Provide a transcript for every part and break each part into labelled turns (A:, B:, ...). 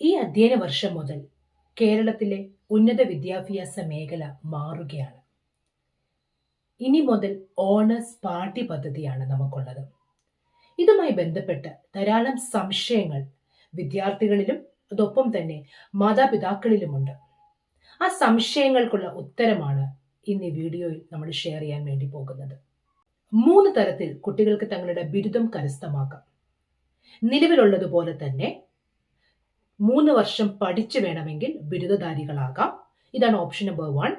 A: ഈ അധ്യയന വർഷം മുതൽ കേരളത്തിലെ ഉന്നത വിദ്യാഭ്യാസ മേഖല മാറുകയാണ്. ഇനി മുതൽ ഓണേഴ്സ് പാഠ്യപദ്ധതിയാണ് നമുക്കുള്ളത്. ഇതുമായി ബന്ധപ്പെട്ട് ധാരാളം സംശയങ്ങൾ വിദ്യാർത്ഥികളിലും അതൊപ്പം തന്നെ മാതാപിതാക്കളിലുമുണ്ട്. ആ സംശയങ്ങൾക്കുള്ള ഉത്തരമാണ് ഇന്ന് ഈ വീഡിയോയിൽ നമ്മൾ ഷെയർ ചെയ്യാൻ വേണ്ടി പോകുന്നത്. മൂന്ന് തരത്തിൽ കുട്ടികൾക്ക് തങ്ങളുടെ ബിരുദം കരസ്ഥമാക്കാം. നിലവിലുള്ളതുപോലെ തന്നെ മൂന്ന് വർഷം പഠിച്ചു വേണമെങ്കിൽ ബിരുദധാരികളാകാം. ഇതാണ് ഓപ്ഷൻ നമ്പർ വൺ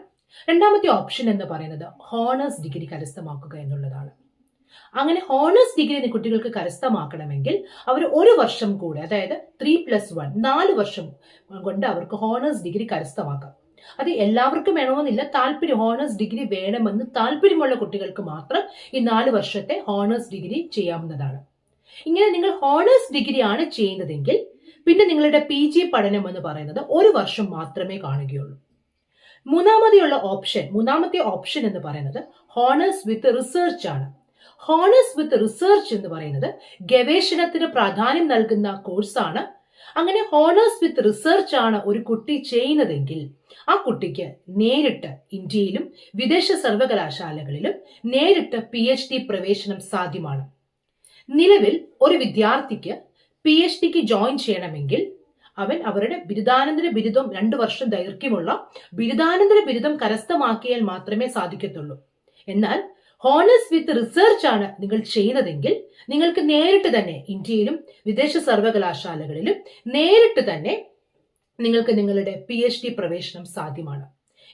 A: രണ്ടാമത്തെ ഓപ്ഷൻ എന്ന് പറയുന്നത് ഹോണേഴ്സ് ഡിഗ്രി കരസ്ഥമാക്കുക എന്നുള്ളതാണ്. അങ്ങനെ ഹോണേഴ്സ് ഡിഗ്രി കുട്ടികൾക്ക് കരസ്ഥമാക്കണമെങ്കിൽ അവർ ഒരു വർഷം കൂടെ അതായത് ത്രീ പ്ലസ് വൺ നാല് വർഷം കൊണ്ട് അവർക്ക് ഹോണേഴ്സ് ഡിഗ്രി കരസ്ഥമാക്കാം. അത് എല്ലാവർക്കും വേണമെന്നില്ല താല്പര്യം ഹോണേഴ്സ് ഡിഗ്രി വേണമെന്ന് താല്പര്യമുള്ള കുട്ടികൾക്ക് മാത്രം ഈ നാല് വർഷത്തെ ഹോണേഴ്സ് ഡിഗ്രി ചെയ്യാവുന്നതാണ്. ഇങ്ങനെ നിങ്ങൾ ഹോണേഴ്സ് ഡിഗ്രി ആണ് ചെയ്യുന്നതെങ്കിൽ പിന്നെ നിങ്ങളുടെ പി ജി പഠനം എന്ന് പറയുന്നത് ഒരു വർഷം മാത്രമേ കാണുകയുള്ളൂ. മൂന്നാമതെയുള്ള ഓപ്ഷൻ മൂന്നാമത്തെ ഓപ്ഷൻ എന്ന് പറയുന്നത് ഹോണേഴ്സ് വിത്ത് റിസർച്ച് ആണ്. ഹോണേഴ്സ് വിത്ത് റിസർച്ച് എന്ന് പറയുന്നത് ഗവേഷണത്തിന് പ്രാധാന്യം നൽകുന്ന കോഴ്സാണ് അങ്ങനെ ഹോണേഴ്സ് വിത്ത് റിസർച്ച് ആണ് ഒരു കുട്ടി ചെയ്യുന്നതെങ്കിൽ ആ കുട്ടിക്ക് നേരിട്ട് ഇന്ത്യയിലും വിദേശ സർവകലാശാലകളിലും നേരിട്ട് പി എച്ച് ഡി പ്രവേശനം സാധ്യമാണ്. നിലവിൽ ഒരു വിദ്യാർത്ഥിക്ക് പി എച്ച് ഡിക്ക് ജോയിൻ ചെയ്യണമെങ്കിൽ അവൻ അവരുടെ ബിരുദാനന്തര ബിരുദം രണ്ടു വർഷം ദൈർഘ്യമുള്ള ബിരുദാനന്തര ബിരുദം കരസ്ഥമാക്കിയാൽ മാത്രമേ സാധിക്കത്തുള്ളൂ. എന്നാൽ ഹോണേഴ്സ് വിത്ത് റിസർച്ച് ആണ് നിങ്ങൾ ചെയ്യുന്നതെങ്കിൽ നിങ്ങൾക്ക് നേരിട്ട് തന്നെ ഇന്ത്യയിലും വിദേശ സർവകലാശാലകളിലും നേരിട്ട് തന്നെ നിങ്ങൾക്ക് നിങ്ങളുടെ പി എച്ച് ഡി പ്രവേശനം സാധ്യമാണ്.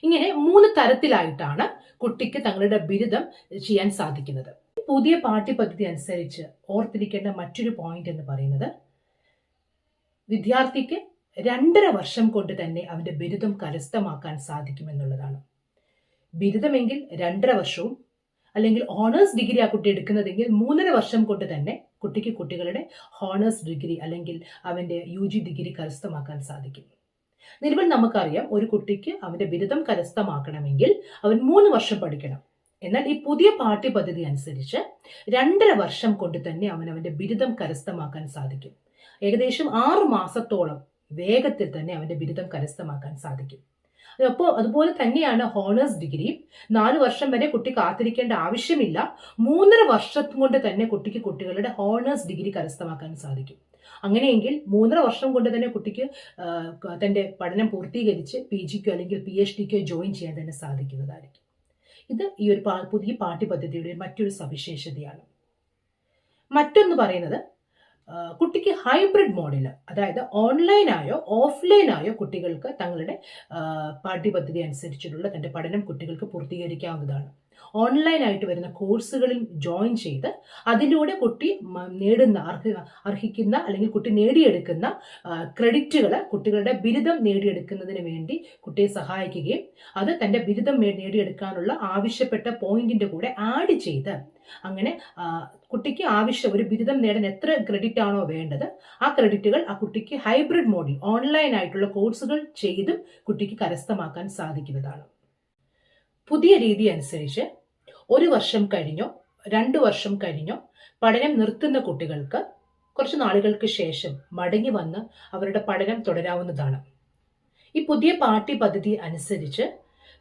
A: ഇങ്ങനെ മൂന്ന് തരത്തിലായിട്ടാണ് കുട്ടിക്ക് തങ്ങളുടെ ബിരുദം ചെയ്യാൻ സാധിക്കുന്നത്. പുതിയ പാഠ്യപദ്ധതി അനുസരിച്ച് ഓർത്തിരിക്കേണ്ട മറ്റൊരു പോയിന്റ് എന്ന് പറയുന്നത് വിദ്യാർത്ഥിക്ക് രണ്ടര വർഷം കൊണ്ട് തന്നെ അവന്റെ ബിരുദം കരസ്ഥമാക്കാൻ സാധിക്കുമെന്നുള്ളതാണ്. ബിരുദമെങ്കിൽ രണ്ടര വർഷവും അല്ലെങ്കിൽ ഓണേഴ്സ് ഡിഗ്രി ആ കുട്ടി എടുക്കുന്നതെങ്കിൽ മൂന്നര വർഷം കൊണ്ട് തന്നെ കുട്ടിക്ക് കുട്ടികളുടെ ഹോണേഴ്സ് ഡിഗ്രി അല്ലെങ്കിൽ അവന്റെ യു ജി ഡിഗ്രി കരസ്ഥമാക്കാൻ സാധിക്കും. നിലവിൽ നമുക്കറിയാം ഒരു കുട്ടിക്ക് അവന്റെ ബിരുദം കരസ്ഥമാക്കണമെങ്കിൽ അവൻ മൂന്ന് വർഷം പഠിക്കണം. എന്നാൽ ഈ പുതിയ പാഠ്യപദ്ധതി അനുസരിച്ച് രണ്ടര വർഷം കൊണ്ട് തന്നെ അവൻ അവന്റെ ബിരുദം കരസ്ഥമാക്കാൻ സാധിക്കും. ഏകദേശം ആറു മാസത്തോളം വേഗത്തിൽ തന്നെ അവന്റെ ബിരുദം കരസ്ഥമാക്കാൻ സാധിക്കും. അപ്പോൾ അതുപോലെ തന്നെയാണ് ഹോണേഴ്സ് ഡിഗ്രി നാല് വർഷം വരെ കുട്ടി കാത്തിരിക്കേണ്ട ആവശ്യമില്ല. മൂന്നര വർഷം കൊണ്ട് തന്നെ കുട്ടിക്ക് കുട്ടികളുടെ ഹോണേഴ്സ് ഡിഗ്രി കരസ്ഥമാക്കാൻ സാധിക്കും. അങ്ങനെയെങ്കിൽ മൂന്നര വർഷം കൊണ്ട് തന്നെ കുട്ടിക്ക് തന്റെ പഠനം പൂർത്തീകരിച്ച് പി ജിക്കോ അല്ലെങ്കിൽ പി എച്ച് ഡിക്കോ ജോയിൻ ചെയ്യാൻ തന്നെ സാധിക്കുന്നതായിരിക്കും. ഇത് ഈ ഒരു പുതിയ പാഠ്യപദ്ധതിയുടെ മറ്റൊരു സവിശേഷതയാണ്. മറ്റൊന്ന് പറയുന്നത് കുട്ടിക്ക് ഹൈബ്രിഡ് മോഡിൽ അതായത് ഓൺലൈനായോ ഓഫ്ലൈനായോ കുട്ടികൾക്ക് തങ്ങളുടെ പാഠ്യപദ്ധതി അനുസരിച്ചിട്ടുള്ള തന്റെ പഠനം കുട്ടികൾക്ക് പൂർത്തീകരിക്കാവുന്നതാണ്. ഓൺലൈനായിട്ട് വരുന്ന കോഴ്സുകളിൽ ജോയിൻ ചെയ്ത് അതിലൂടെ കുട്ടി നേടുന്ന അർഹ അർഹിക്കുന്ന അല്ലെങ്കിൽ കുട്ടി നേടിയെടുക്കുന്ന ക്രെഡിറ്റുകൾ കുട്ടികളുടെ ബിരുദം നേടിയെടുക്കുന്നതിന് വേണ്ടി കുട്ടിയെ സഹായിക്കുകയും അത് തന്റെ ബിരുദം നേടിയെടുക്കാനുള്ള ആവശ്യപ്പെട്ട പോയിന്റിന്റെ കൂടെ ആഡ് ചെയ്ത് അങ്ങനെ കുട്ടിക്ക് ആവശ്യം ഒരു ബിരുദം നേടാൻ എത്ര ക്രെഡിറ്റ് ആണോ വേണ്ടത് ആ ക്രെഡിറ്റുകൾ ആ കുട്ടിക്ക് ഹൈബ്രിഡ് മോഡിൽ ഓൺലൈനായിട്ടുള്ള കോഴ്സുകൾ ചെയ്തും കുട്ടിക്ക് കരസ്ഥമാക്കാൻ സാധിക്കുന്നതാണ്. പുതിയ രീതി അനുസരിച്ച് ഒരു വർഷം കഴിഞ്ഞോ രണ്ടു വർഷം കഴിഞ്ഞോ പഠനം നിർത്തുന്ന കുട്ടികൾക്ക് കുറച്ച് നാളുകൾക്ക് ശേഷം മടങ്ങി വന്ന് അവരുടെ പഠനം തുടരാവുന്നതാണ്. ഈ പുതിയ പാർട്ടി പദ്ധതി അനുസരിച്ച്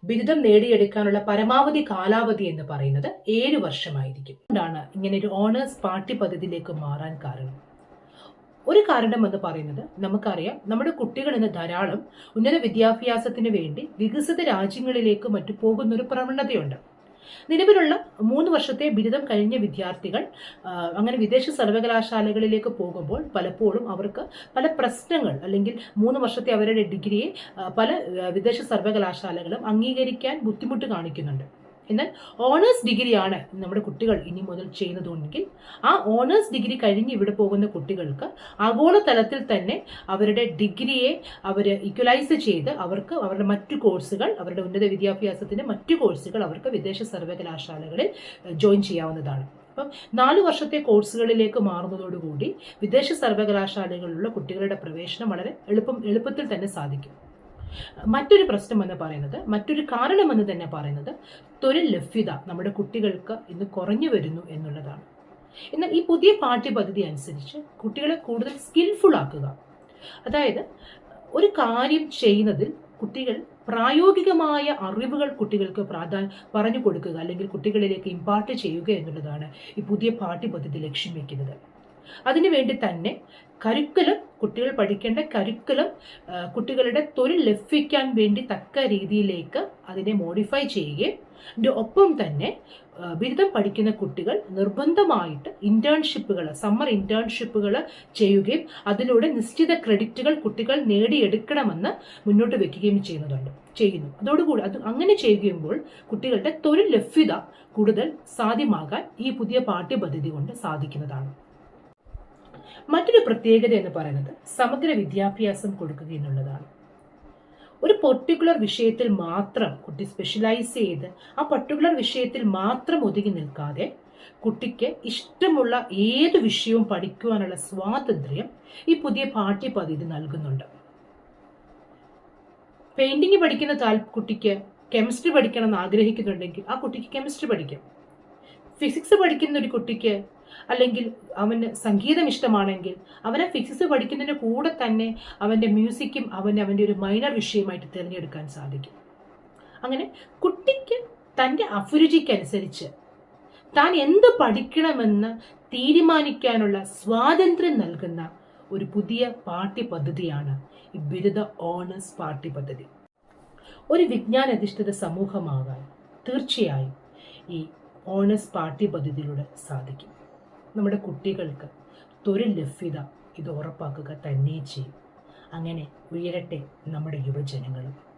A: ബിരുദം നേടിയെടുക്കാനുള്ള പരമാവധി കാലാവധി എന്ന് പറയുന്നത് ഏഴ് വർഷമായിരിക്കും. അതുകൊണ്ടാണ് ഇങ്ങനെ ഒരു ഓണേഴ്സ് പാർട്ടി പദ്ധതിയിലേക്ക് മാറാൻ കാരണം. ഒരു കാരണം എന്ന് പറയുന്നത് നമുക്കറിയാം നമ്മുടെ കുട്ടികൾ ഇന്ന് ധാരാളം ഉന്നത വിദ്യാഭ്യാസത്തിന് വേണ്ടി വികസിത രാജ്യങ്ങളിലേക്ക് മറ്റു പോകുന്ന ഒരു പ്രവണതയുണ്ട്. നിലവിലുള്ള മൂന്ന് വർഷത്തെ ബിരുദം കഴിഞ്ഞ വിദ്യാർത്ഥികൾ അങ്ങനെ വിദേശ സർവകലാശാലകളിലേക്ക് പോകുമ്പോൾ പലപ്പോഴും അവർക്ക് പല പ്രശ്നങ്ങൾ അല്ലെങ്കിൽ മൂന്ന് വർഷത്തെ അവരുടെ ഡിഗ്രിയെ പല വിദേശ സർവകലാശാലകളും അംഗീകരിക്കാൻ ബുദ്ധിമുട്ട് കാണിക്കുന്നുണ്ട്. എന്നാൽ ഓണേഴ്സ് ഡിഗ്രിയാണ് നമ്മുടെ കുട്ടികൾ ഇനി മുതൽ ചെയ്യുന്നതുണ്ടെങ്കിൽ ആ ഓണേഴ്സ് ഡിഗ്രി കഴിഞ്ഞ് ഇവിടെ പോകുന്ന കുട്ടികൾക്ക് ആഗോളതലത്തിൽ തന്നെ അവരുടെ ഡിഗ്രിയെ അവർ ഇക്വലൈസ് ചെയ്ത് അവർക്ക് അവരുടെ മറ്റു കോഴ്സുകൾ അവരുടെ ഉന്നത വിദ്യാഭ്യാസത്തിന്റെ മറ്റു കോഴ്സുകൾ അവർക്ക് വിദേശ സർവകലാശാലകളിൽ ജോയിൻ ചെയ്യാവുന്നതാണ്. അപ്പം നാല് വർഷത്തെ കോഴ്സുകളിലേക്ക് മാറുന്നതോടുകൂടി വിദേശ സർവകലാശാലകളിലുള്ള കുട്ടികളുടെ പ്രവേശനം വളരെ എളുപ്പം എളുപ്പത്തിൽ തന്നെ സാധിക്കും. മറ്റൊരു പ്രശ്നം എന്ന് പറയുന്നത് മറ്റൊരു കാരണം എന്ന് തന്നെ പറയുന്നത് തൊഴിൽ ലഭ്യത നമ്മുടെ കുട്ടികൾക്ക് ഇന്ന് കുറഞ്ഞു വരുന്നു എന്നുള്ളതാണ്. എന്നാൽ ഈ പുതിയ പാഠ്യപദ്ധതി അനുസരിച്ച് കുട്ടികളെ കൂടുതൽ സ്കിൽഫുൾ ആക്കുക. അതായത് ഒരു കാര്യം ചെയ്യുന്നതിൽ കുട്ടികൾ പ്രായോഗികമായ അറിവുകൾ കുട്ടികൾക്ക് പ്രാധാന്യം പറഞ്ഞു കൊടുക്കുക അല്ലെങ്കിൽ കുട്ടികളിലേക്ക് ഇമ്പാർട്ട് ചെയ്യുക എന്നുള്ളതാണ് ഈ പുതിയ പാഠ്യപദ്ധതി ലക്ഷ്യം വെക്കുന്നത്. അതിനുവേണ്ടി തന്നെ കരിക്കുലം കുട്ടികൾ പഠിക്കേണ്ട കരിക്കുലം കുട്ടികളുടെ തൊഴിൽ ലഭിക്കാൻ വേണ്ടി തക്ക രീതിയിലേക്ക് അതിനെ മോഡിഫൈ ചെയ്യുകയും അതിന്റെ ഒപ്പം തന്നെ ബിരുദം പഠിക്കുന്ന കുട്ടികൾ നിർബന്ധമായിട്ട് ഇന്റേൺഷിപ്പുകൾ സമ്മർ ഇന്റേൺഷിപ്പുകൾ ചെയ്യുകയും അതിലൂടെ നിശ്ചിത ക്രെഡിറ്റുകൾ കുട്ടികൾ നേടിയെടുക്കണമെന്ന് മുന്നോട്ട് വെക്കുകയും ചെയ്യുന്നതുണ്ട് ചെയ്യുന്നു. അതോടുകൂടി അത് അങ്ങനെ ചെയ്യുമ്പോൾ കുട്ടികളുടെ തൊഴിൽ ലഭ്യത കൂടുതൽ സാധ്യമാകാൻ ഈ പുതിയ പാഠ്യപദ്ധതി കൊണ്ട് സാധിക്കുന്നതാണ്. മറ്റൊരു പ്രത്യേകത എന്ന് പറയുന്നത് സമഗ്ര വിദ്യാഭ്യാസം കൊടുക്കുക എന്നുള്ളതാണ്. ഒരു പെർട്ടിക്കുലർ വിഷയത്തിൽ മാത്രം കുട്ടി സ്പെഷ്യലൈസ് ചെയ്ത് ആ പർട്ടിക്കുലർ വിഷയത്തിൽ മാത്രം ഒതുങ്ങി നിൽക്കാതെ കുട്ടിക്ക് ഇഷ്ടമുള്ള ഏത് വിഷയവും പഠിക്കുവാനുള്ള സ്വാതന്ത്ര്യം ഈ പുതിയ പാഠ്യപദ്ധതി നൽകുന്നുണ്ട്. പെയിന്റിംഗ് പഠിക്കുന്ന താൽ കുട്ടിക്ക് കെമിസ്ട്രി പഠിക്കണം എന്ന് ആഗ്രഹിക്കുന്നുണ്ടെങ്കിൽ ആ കുട്ടിക്ക് കെമിസ്ട്രി പഠിക്കാം. ഫിസിക്സ് പഠിക്കുന്ന ഒരു കുട്ടിക്ക് അല്ലെങ്കിൽ അവന് സംഗീതം ഇഷ്ടമാണെങ്കിൽ അവനെ ഫിസിക്സ് പഠിക്കുന്നതിന്റെ കൂടെ തന്നെ അവന്റെ മ്യൂസിക്കും അവന് അവന്റെ ഒരു മൈനർ വിഷയമായിട്ട് തിരഞ്ഞെടുക്കാൻ സാധിക്കും. അങ്ങനെ കുട്ടിക്ക് തന്റെ അഭിരുചിക്കനുസരിച്ച് താൻ എന്ത് പഠിക്കണമെന്ന് തീരുമാനിക്കാനുള്ള സ്വാതന്ത്ര്യം നൽകുന്ന ഒരു പുതിയ പാർട്ടി പദ്ധതിയാണ് ഈ ബിരുദ ഓണേഴ്സ് പാർട്ടി പാഠ്യപദ്ധതി ഒരു വിജ്ഞാനധിഷ്ഠിത സമൂഹമാകാൻ തീർച്ചയായും ഈ ഓണേഴ്സ് പാർട്ടി പാഠ്യപദ്ധതിയിലൂടെ സാധിക്കും. നമ്മുടെ കുട്ടികൾക്ക് തൊഴിൽ ലഭ്യത ഇത് ഉറപ്പാക്കുക തന്നെ ചെയ്യും. അങ്ങനെ ഉയരട്ടെ നമ്മുടെ യുവജനങ്ങളും.